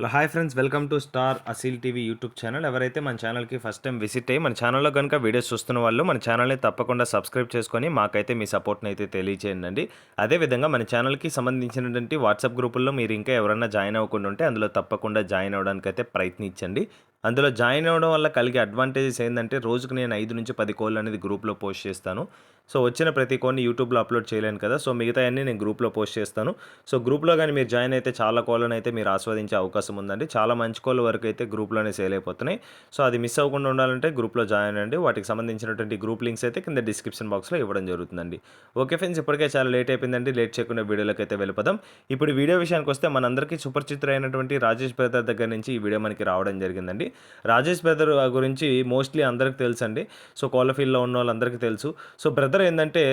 Hello hi friends. Welcome to star Aseel TV YouTube channel. ఎవరైతే మన ఛానల్కి first time visit అయ్యి మన ఛానల్లో కనుక వీడియోస్ చూస్తున్న వాళ్ళు మన ఛానల్ని తప్పకుండా సబ్స్క్రైబ్ చేసుకొని మాకైతే మీ సపోర్ట్ని అయితే తెలియచేయండి అదేవిధంగా మన ఛానల్కి సంబంధించినటువంటి వాట్సాప్ గ్రూపుల్లో మీరు ఇంకా ఎవరైనా జాయిన్ అవ్వకుండా ఉంటే అందులో తప్పకుండా జాయిన్ అవ్వడానికి అయితే ప్రయత్నించండి. అందులో జాయిన్ అవ్వడం వల్ల కలిగే అడ్వాంటేజెస్ ఏంటంటే రోజుకు నేను ఐదు నుంచి పది కోళ్ళు అనేది గ్రూప్లో పోస్ట్ చేస్తాను. సో వచ్చిన ప్రతి కోడ్ని యూట్యూబ్లో అప్లోడ్ చేయలేను కదా. సో మిగతా అన్నీ నేను గ్రూప్లో పోస్ట్ చేస్తాను. సో గ్రూప్లో కానీ మీరు జాయిన్ అయితే చాలా కోళ్ళని అయితే మీరు ఆస్వాదించే అవకాశం ఉందండి. చాలా మంచి కోళ్ళ వరకు అయితే గ్రూప్లోనే సేల్ అయిపోతున్నాయి. సో అది మిస్ అవ్వకుండా ఉండాలంటే గ్రూప్లో జాయిన్ అండి వాటికి సంబంధించినటువంటి గ్రూప్ లింక్స్ అయితే కింద డిస్క్రిప్షన్ బాక్స్లో ఇవ్వడం జరుగుతుందండి. ఓకే ఫ్రెండ్స్ ఇప్పటికే చాలా లేట్ అయిపోయిందండి. లేట్ చేయకుండా వీడియోలోకి అయితే వెళ్ళిపోదాం. ఇప్పుడు వీడియో విషయానికి వస్తే మనందరికీ సుపరిచితుడు అయినటువంటి రాజేష్ బ్రదర్ దగ్గర నుంచి ఈ వీడియో మనకి రావడం జరిగిందండి. రాజేష్ బ్రదర్ గురించి మోస్ట్లీ అందరికి తెలుసు అండి సో కోళ్ళ ఫీల్డ్లో ఉన్న వాళ్ళందరికీ తెలుసు. సో బ్రదర్ ఏంటంటే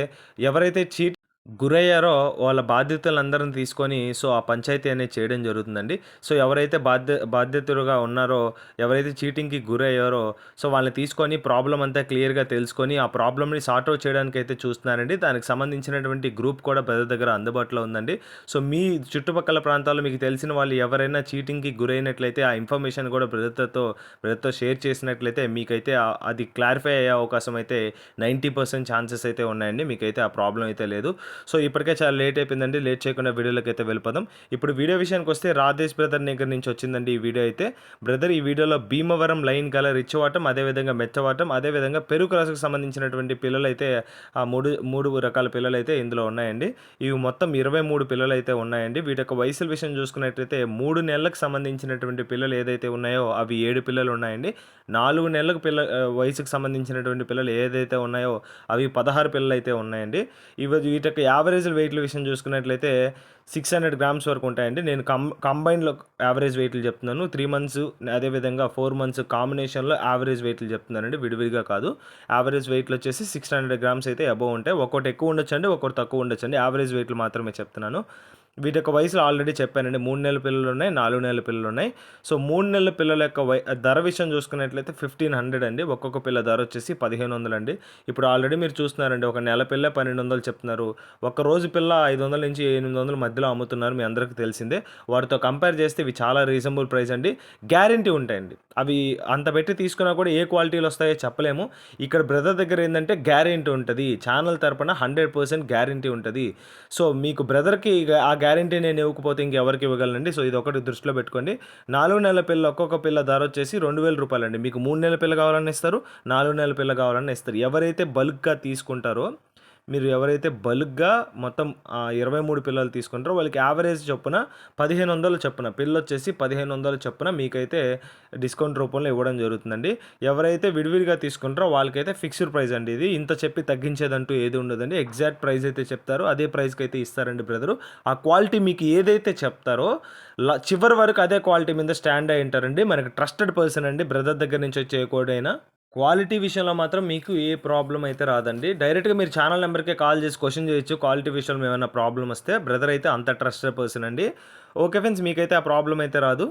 ఎవరైతే చీట్ గురయ్యారో వాళ్ళ బాధ్యతలందరిని తీసుకొని సో ఆ పంచాయతీ అనేది చేయడం జరుగుతుందండి. సో ఎవరైతే బాధ్య బాధ్యతలుగా ఉన్నారో ఎవరైతే చీటింగ్కి గురయ్యారో సో వాళ్ళని తీసుకొని ప్రాబ్లం అంతా క్లియర్గా తెలుసుకొని ఆ ప్రాబ్లమ్ని సార్ట్ అవుట్ చేయడానికి అయితే చూస్తున్నారండి. దానికి సంబంధించినటువంటి గ్రూప్ కూడా పెద్ద దగ్గర అందుబాటులో ఉందండి. సో మీ చుట్టుపక్కల ప్రాంతాల్లో మీకు తెలిసిన వాళ్ళు ఎవరైనా చీటింగ్కి గురైనట్లయితే ఆ ఇన్ఫర్మేషన్ కూడా బ్రదర్తో బ్రదర్తో షేర్ చేసినట్లయితే మీకైతే అది క్లారిఫై అయ్యే అవకాశం అయితే నైంటీ పర్సెంట్ ఛాన్సెస్ అయితే ఉన్నాయండి. మీకైతే ఆ ప్రాబ్లం అయితే లేదు. సో ఇప్పటికే చాలా లేట్ అయిపోయిందండి. లేట్ చేయకుండా వీడియోలోకి అయితే వెళ్ళిపోదాం. ఇప్పుడు వీడియో విషయానికి వస్తే రాధేష్ బ్రదర్ దగ్గర నుంచి వచ్చిందండి ఈ వీడియో అయితే. బ్రదర్ ఈ వీడియోలో భీమవరం లైన్ గల రిచ్చవాటం అదేవిధంగా మెచ్చవాటం అదేవిధంగా పెరుగు రాసుకు సంబంధించినటువంటి పిల్లలు అయితే ఆ మూడు మూడు రకాల పిల్లలు అయితే ఇందులో ఉన్నాయండి. ఇవి మొత్తం ఇరవై మూడు పిల్లలు అయితే ఉన్నాయండి. వీటి యొక్క వయసుల విషయం చూసుకున్నట్లయితే మూడు నెలలకు సంబంధించినటువంటి పిల్లలు ఏదైతే ఉన్నాయో అవి ఏడు పిల్లలు ఉన్నాయండి. నాలుగు నెలలకు పిల్ల వయసుకు సంబంధించినటువంటి పిల్లలు ఏదైతే ఉన్నాయో అవి పదహారు పిల్లలు అయితే ఉన్నాయండి. ఇవి వీటి యొక్క యావరేజ్ వెయిట్ల విషయం చూసుకున్నట్లయితే సిక్స్ హండ్రెడ్ గ్రామ్స్ వరకు ఉంటాయండి. నేను కం కంబైన్లో యావరేజ్ వెయిట్లు చెప్తున్నాను. త్రీ మంత్స్ అదేవిధంగా ఫోర్ మంత్స్ కాంబినేషన్లో యావరేజ్ వెయిట్లు చెప్తున్నానండి. విడివిడిగా కాదు. యావరేజ్ వెయిట్లు వచ్చేసి సిక్స్ హండ్రెడ్ గ్రామ్స్ అయితే అబోవ్ ఉంటాయి. ఒక్కొక్కటి ఎక్కువ ఉండొచ్చండి ఒక్కొక్కటి తక్కువ ఉండొచ్చండి. యావరేజ్ వెయిట్లు మాత్రమే చెప్తున్నాను. వీటి యొక్క వయసులో ఆల్రెడీ చెప్పానండి. మూడు నెలల పిల్లలు ఉన్నాయి నాలుగు నెలల పిల్లలు ఉన్నాయి. సో మూడు నెలల పిల్లల యొక్క వై ధర విషయం చూసుకున్నట్లయితే ఫిఫ్టీన్ హండ్రెడ్ అండి. ఒక్కొక్క పిల్ల ధర వచ్చేసి పదిహేను వందలు అండి ఇప్పుడు ఆల్రెడీ మీరు చూస్తున్నారండి. ఒక నెల పిల్ల పన్నెండు వందలు చెప్తున్నారు. ఒక రోజు పిల్ల ఐదు వందల నుంచి ఎనిమిది వందల మధ్య మధ్యలో అమ్ముతున్నారు మీ అందరికీ తెలిసిందే. వాటితో కంపేర్ చేస్తే ఇవి చాలా రీజనబుల్ ప్రైస్ అండి. గ్యారంటీ ఉంటాయండి. అవి అంత పెట్టి తీసుకున్నా కూడా ఏ క్వాలిటీలు వస్తాయో చెప్పలేము. ఇక్కడ బ్రదర్ దగ్గర ఏంటంటే గ్యారెంటీ ఉంటుంది. ఛానల్ తరపున హండ్రెడ్ పర్సెంట్ గ్యారంటీ ఉంటుంది. సో మీకు బ్రదర్కి ఆ గ్యారంటీ నేను ఇవ్వకపోతే ఇంకెవరికి ఇవ్వగలనండి? సో ఇది ఒకటి దృష్టిలో పెట్టుకోండి. నాలుగు నెలల పిల్ల ఒక్కొక్క పిల్ల ధర వచ్చేసి రెండు వేల రూపాయలండి. మీకు మూడు నెలల పిల్ల కావాలని ఇస్తారు నాలుగు నెలల పిల్ల కావాలని ఇస్తారు. ఎవరైతే బల్క్గా తీసుకుంటారో మీరు ఎవరైతే బల్క్గా మొత్తం ఇరవై మూడు పిల్లలు తీసుకుంటారో వాళ్ళకి యావరేజ్ చొప్పున పదిహేను వందలు చొప్పున పిల్ల వచ్చేసి పదిహేను వందలు చొప్పున మీకైతే డిస్కౌంట్ రూపంలో ఇవ్వడం జరుగుతుందండి. ఎవరైతే విడివిడిగా తీసుకుంటారో వాళ్ళకైతే ఫిక్స్డ్ ప్రైస్ అండి ఇది. ఇంత చెప్పి తగ్గించేదంటూ ఏది ఉండదండి. ఎగ్జాక్ట్ ప్రైస్ అయితే చెప్తారో. అదే ప్రైస్కి అయితే ఇస్తారండి బ్రదరు. ఆ క్వాలిటీ మీకు ఏదైతే చెప్తారో చివరి వరకు అదే క్వాలిటీ మీద స్టాండ్ అయి ఉంటారండి. మనకి ట్రస్టెడ్ పర్సన్ అండి బ్రదర్ దగ్గర నుంచి వచ్చే కోడైనా క్వాలిటీ విషయంలో మాత్రం మీకు ఏ ప్రాబ్లం అయితే రాదండి. డైరెక్ట్గా మీరు ఛానల్ నెంబర్కే కాల్ చేసి క్వశ్చన్ చేయొచ్చు. క్వాలిటీ విషయంలో ఏమైనా ప్రాబ్లం వస్తే బ్రదర్ అయితే అంత ట్రస్టెడ్ పర్సన్ అండి. ఓకే ఫ్రెండ్స్ మీకైతే ఆ ప్రాబ్లం అయితే రాదు.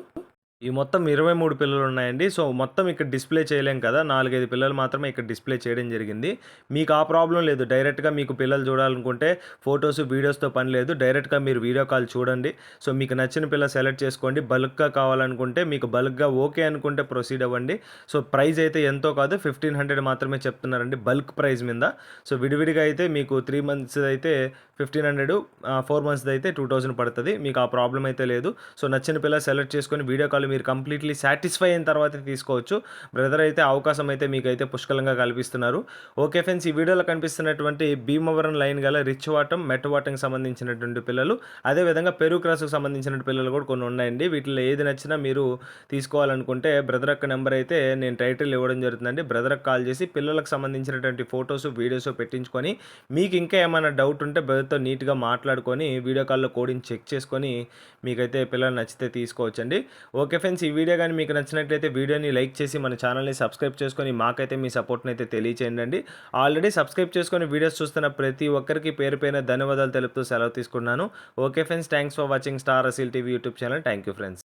ఈ మొత్తం ఇరవై మూడు పిల్లలు ఉన్నాయండి సో మొత్తం ఇక్కడ డిస్ప్లే చేయలేం కదా. నాలుగైదు పిల్లలు మాత్రమే ఇక్కడ డిస్ప్లే చేయడం జరిగింది. మీకు ఆ ప్రాబ్లం లేదు. డైరెక్ట్గా మీకు పిల్లలు చూడాలనుకుంటే ఫొటోస్ వీడియోస్తో పని లేదు. డైరెక్ట్గా మీరు వీడియో కాల్ చూడండి. సో మీకు నచ్చిన పిల్ల సెలెక్ట్ చేసుకోండి. బల్క్గా కావాలనుకుంటే మీకు బల్క్గా ఓకే అనుకుంటే ప్రొసీడ్ అవ్వండి. సో ప్రైస్ అయితే ఎంతో కాదు. ఫిఫ్టీన్ హండ్రెడ్ మాత్రమే చెప్తున్నారండి బల్క్ ప్రైస్ మీద. సో విడివిడిగా అయితే మీకు త్రీ మంత్స్ అయితే ఫిఫ్టీన్ హండ్రెడ్ ఫోర్ మంత్స్ అయితే టూ థౌసండ్ పడుతుంది. మీకు ఆ ప్రాబ్లం అయితే లేదు. సో నచ్చిన పిల్ల సెలెక్ట్ చేసుకొని వీడియో కాల్ మీరు కంప్లీట్లీ సాటిస్ఫై అయిన తర్వాత తీసుకోవచ్చు. బ్రదర్ అయితే అవకాశం అయితే మీకు అయితే పుష్కలంగా కల్పిస్తున్నారు. ఓకే ఫ్రెండ్స్ ఈ వీడియోలో కనిపిస్తున్నటువంటి భీమవరం లైన్ గల రిచ్ వాటం మెట్ వాటంకి సంబంధించినటువంటి పిల్లలు అదేవిధంగా పెరుగు క్రాస్కి సంబంధించిన పిల్లలు కూడా కొన్ని ఉన్నాయండి. వీటిలో ఏది నచ్చినా మీరు తీసుకోవాలనుకుంటే బ్రదర్ యొక్క నెంబర్ అయితే నేను టైటిల్ ఇవ్వడం జరుగుతుందండి. బ్రదర్కి కాల్ చేసి పిల్లలకు సంబంధించినటువంటి ఫొటోస్ వీడియోస్ పెట్టించుకొని మీకు ఇంకా ఏమైనా డౌట్ ఉంటే పిల్లలతో నీట్గా మాట్లాడుకొని వీడియో కాల్లో కోడింగ్ చెక్ చేసుకొని మీకైతే పిల్లలు నచ్చితే తీసుకోవచ్చండి. ఓకే ఫ్రెండ్స్ ఈ వీడియో కానీ మీకు నచ్చినట్లయితే వీడియోని లైక్ చేసి మన ఛానల్ని సబ్స్క్రైబ్ చేసుకొని మాకైతే మీ సపోర్ట్ని అయితే తెలియచేయండి ఆల్రెడీ సబ్స్క్రైబ్ చేసుకొని వీడియోస్ చూస్తున్న ప్రతి ఒక్కరికి పేరు పైన ధన్యవాదాలు తెలుపుతూ సెలవు తీసుకున్నాను okay friends thanks for watching star Aseel TV YouTube channel. Thank you friends.